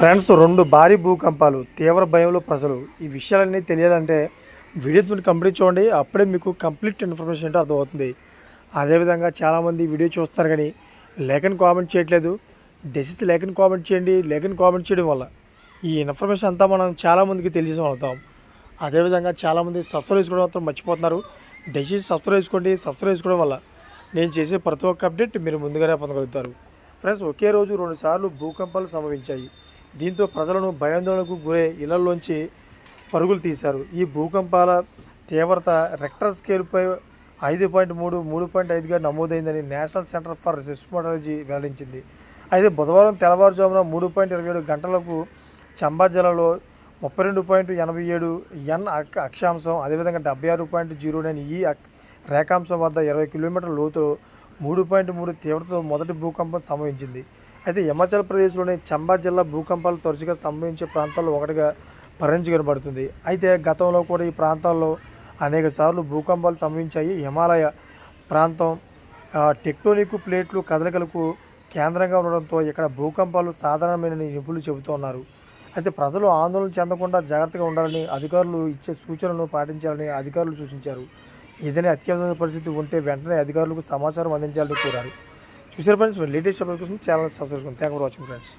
Friends రెండు భారీ భూకంపాలు తీవ్ర భయంలో ప్రజలు. ఈ విషయాలన్నీ తెలియాలంటే వీడియో మీరు కంప్లీట్ చూడండి. అప్పుడే మీకు కంప్లీట్ ఇన్ఫర్మేషన్ ఏంటో అర్థమవుతుంది. అదేవిధంగా చాలామంది వీడియో చూస్తున్నారు కానీ లేఖని కామెంట్ చేయట్లేదు. డెసిస్ లేఖని కామెంట్ చేయండి. లేఖని కామెంట్ చేయడం వల్ల ఈ ఇన్ఫర్మేషన్ అంతా మనం చాలామందికి తెలియజేసి అవుతాం. అదేవిధంగా చాలామంది సబ్స్క్రైబ్ చేసుకోవడం మాత్రం మర్చిపోతున్నారు. దయచేసి సబ్స్క్రైబ్ చేసుకోండి. సబ్స్క్రైబ్ చేసుకోవడం వల్ల నేను చేసే ప్రతి ఒక్క అప్డేట్ మీరు ముందుగానే పొందగలుగుతారు. ఫ్రెండ్స్ ఒకే రోజు రెండుసార్లు భూకంపాలు సంభవించాయి. దీంతో ప్రజలను భయాందోళనకు గురే ఇళ్ళలోంచి పరుగులు తీశారు. ఈ భూకంపాల తీవ్రత రెక్టర్ స్కేల్పై ఐదు పాయింట్ మూడు మూడు పాయింట్ ఐదుగా నమోదైందని నేషనల్ సెంటర్ ఫర్ సిస్మటాలజీ వెల్లడించింది. అయితే బుధవారం తెల్లవారుజామున మూడు పాయింట్ ఇరవై ఏడు గంటలకు చంబా జిల్లాలో ముప్పై రెండు పాయింట్ ఎనభై ఏడు ఎన్ అక్ అక్షాంశం అదేవిధంగా డెబ్బై ఆరు పాయింట్ జీరో నైన్ ఈ రేఖాంశం వద్ద ఇరవై కిలోమీటర్ల లోతు మూడు పాయింట్ మూడు తీవ్రతతో మొదటి భూకంపం సంభవించింది. అయితే హిమాచల్ ప్రదేశ్లోని చంబా జిల్లా భూకంపాలు తరచుగా సంభవించే ప్రాంతాల్లో ఒకటిగా పరిగణించబడుతుంది. అయితే గతంలో కూడా ఈ ప్రాంతాల్లో అనేక సార్లు భూకంపాలు సంభవించాయి. హిమాలయ ప్రాంతం టెక్టోనిక్ ప్లేట్లు కదలికలకు కేంద్రంగా ఉండడంతో ఇక్కడ భూకంపాలు సాధారణమైనని నిపుణులు చెబుతున్నారు అయితే ప్రజలు ఆందోళన చెందకుండా జాగ్రత్తగా ఉండాలని అధికారులు ఇచ్చే సూచనలను పాటించాలని అధికారులు సూచించారు. ఏదైనా అత్యవసర పరిస్థితి ఉంటే వెంటనే అధికారులకు సమాచారం అందించాలని కోరారు. చూసారు ఫ్రెండ్స్ లేటెస్ట్ అప్డేట్ కోసం ఛానల్ సబ్స్క్రైబ్ చేసుకోండి థ్యాంక్ ఫర్ వాచింగ్ ఫ్రెండ్స్